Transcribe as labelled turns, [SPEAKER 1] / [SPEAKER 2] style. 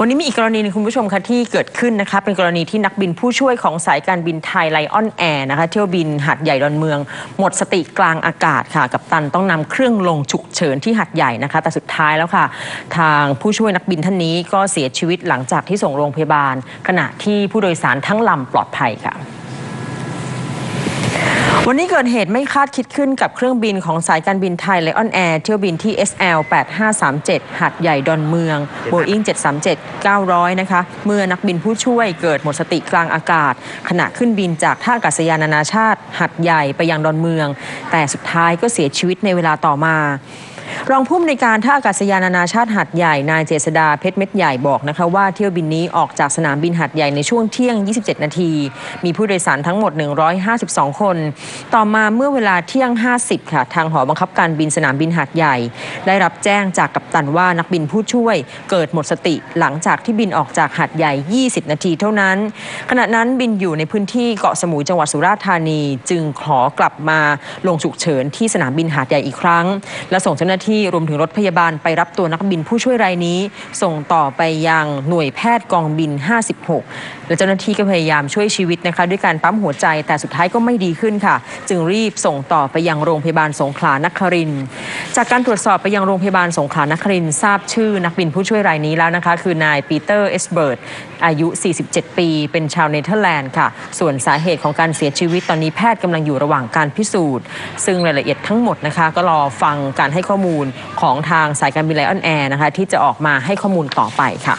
[SPEAKER 1] วันนี้มีอีกกรณีหนึงคุณผู้ชมคะที่เกิดขึ้นนะคะเป็นกรณีที่นักบินผู้ช่วยของสายการบินไทยไลออนแอร์นะคะเที่ยวบินหัดใหญ่ดอนเมือง หมดสติกลางอากาศค่ะ กับตันต้องนำเครื่องลงฉุกเฉินที่หัดใหญ่นะคะ แต่สุดท้ายแล้วค่ะ ทางผู้ช่วยนักบินท่านนี้ก็เสียชีวิตหลังจากที่ส่งโรงพยาบาล ขณะที่ผู้โดยสารทั้งลำปลอดภัยค่ะ วันนี้เกิดเหตุไม่คาดคิดขึ้นกับเครื่องบินของสายการบินไทยไลออนแอร์เที่ยวบินที่ SL 8537 หัดใหญ่ดอนเมือง Boeing 737 900 นะคะ เมื่อนักบินผู้ช่วยเกิดหมดสติกลางอากาศ ขณะขึ้นบินจากท่าอากาศยานนานาชาติ หัดใหญ่ไปยังดอนเมือง แต่สุดท้ายก็เสียชีวิตในเวลาต่อมารองผู้อำนวยการท่าอากาศยานนานาชาติหัดใหญ่ นายเจษดาเพชรเม็ดใหญ่บอกนะคะว่าเที่ยวบินนี้ออกจากสนามบินหัดใหญ่ในช่วงเที่ยง 27 นาที มีผู้โดยสารทั้งหมด 152 คนต่อมาเมื่อเวลาเที่ยง 50 ค่ะ ทางหอบังคับการบินสนามบินหัดใหญ่ ได้รับแจ้งจากกัปตันว่านักบินผู้ช่วย เกิดหมดสติหลังจากที่บินออกจากหัดใหญ่ 20 นาทีเท่านั้น ขณะนั้นบินอยู่ในพื้นที่เกาะสมุยจังหวัดสุราษฎร์ธานี จึงขอกลับมาลงฉุกเฉินที่สนามบินหาดใหญ่อีกครั้ง และส่งเจ้าหน้าที่รวมถึงรถพยาบาลไปรับตัวนักบินผู้ช่วยรายนี้ ส่งต่อไปยังหน่วยแพทย์กองบิน 56 และเจ้าหน้าที่ก็พยายามช่วยชีวิตนะคะ ด้วยการปั๊มหัวใจแต่สุดท้ายก็ไม่ดีขึ้นค่ะจึงรีบส่งต่อไปยังโรงพยาบาลสงขลานคริน จากการตรวจสอบไปยังโรงพยาบาลสงขลานครินทร์ทราบชื่อนักบินผู้ช่วยรายนี้แล้วนะคะ คือนายปีเตอร์เอสเบิร์ตอายุ 47 ปี เป็นชาวเนเธอร์แลนด์ค่ะ ส่วนสาเหตุของการเสียชีวิตตอนนี้แพทย์กำลังอยู่ระหว่างการพิสูจน์ ซึ่งรายละเอียดทั้งหมดนะคะ ก็รอฟังการให้ข้อมูลของทางสายการบินไลออนแอร์นะคะที่จะออกมาให้ข้อมูลต่อไปค่ะ